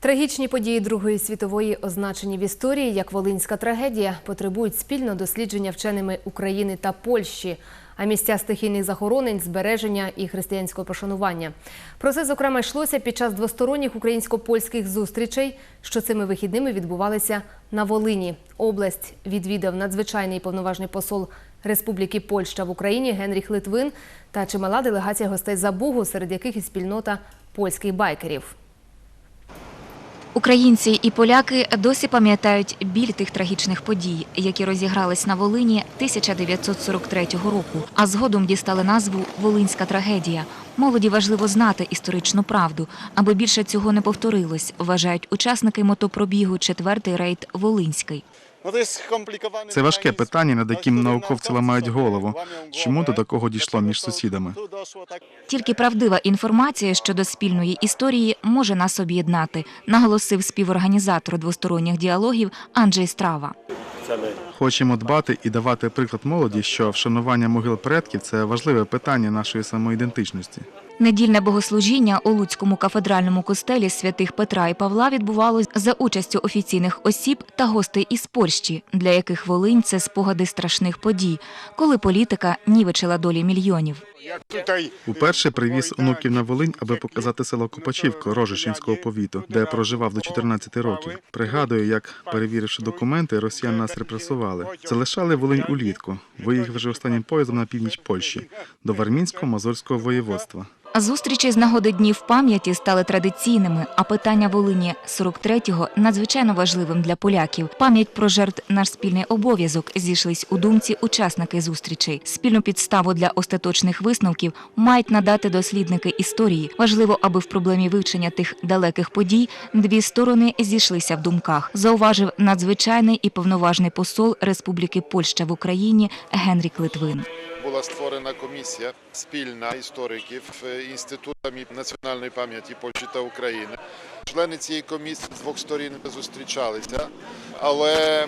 Трагічні події Другої світової, означені в історії як волинська трагедія, потребують спільного дослідження вченими України та Польщі, а місця стихійних захоронень, збереження і християнського пошанування. Про це, зокрема, йшлося під час двосторонніх українсько-польських зустрічей, що цими вихідними відбувалися на Волині. Область відвідав надзвичайний повноважний посол Республіки Польща в Україні Генріх Литвин та чимала делегація гостей за Бугу, серед яких і спільнота польських байкерів. Українці і поляки досі пам'ятають біль тих трагічних подій, які розігрались на Волині 1943 року, а згодом дістали назву Волинська трагедія. Молоді важливо знати історичну правду, аби більше цього не повторилось, вважають учасники мотопробігу четвертий рейд Волинський. Це важке питання, над яким науковці ламають голову. Чому до такого дійшло між сусідами? Тільки правдива інформація щодо спільної історії може нас об'єднати, наголосив співорганізатор двосторонніх діалогів Анджей Страва. Хочемо дбати і давати приклад молоді, що вшанування могил предків це важливе питання нашої самоідентичності. Недільне богослужіння у Луцькому кафедральному костелі святих Петра і Павла відбувалось за участю офіційних осіб та гостей із Польщі, для яких Волинь це спогади страшних подій, коли політика нівечила долі мільйонів. Уперше привіз онуків на Волинь, аби показати село Копачівка Рожишинського повіту, де проживав до 14 років. Пригадую, як перевіривши документи, росіян нас репресували. Залишали Волинь улітку. Виїхав вже останнім поїздом на північ Польщі до Вармінського мазурського воєводства. Зустрічі з нагоди днів пам'яті стали традиційними, а питання Волині 43-го надзвичайно важливим для поляків. Пам'ять про жертв наш спільний обов'язок зійшлись у думці учасники зустрічей. Спільну підставу для остаточних висновків мають надати дослідники історії. Важливо, аби в проблемі вивчення тих далеких подій дві сторони зійшлися в думках. Зауважив надзвичайний і повноважний посол Республіки Польща в Україні Генрік Литвин. Була створена комісія спільна істориків е, інститутами національної пам'яті Польщі та України. Члени цієї комісії з двох сторін зустрічалися, але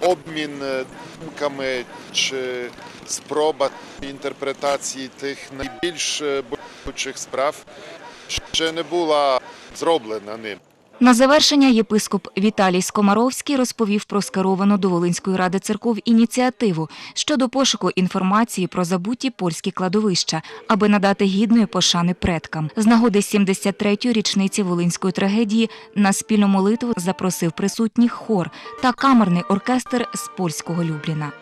обмін е, думками чи спроба інтерпретації тих найбільш е, болючих справ ще не була зроблена ним. На завершення єпископ Віталій Скомаровський розповів про скеровану до Волинської ради церков ініціативу щодо пошуку інформації про забуті польські кладовища, аби надати гідної пошани предкам. З нагоди 73-ї річниці Волинської трагедії на спільну молитву запросив присутніх хор та камерний оркестр з польського Любліна.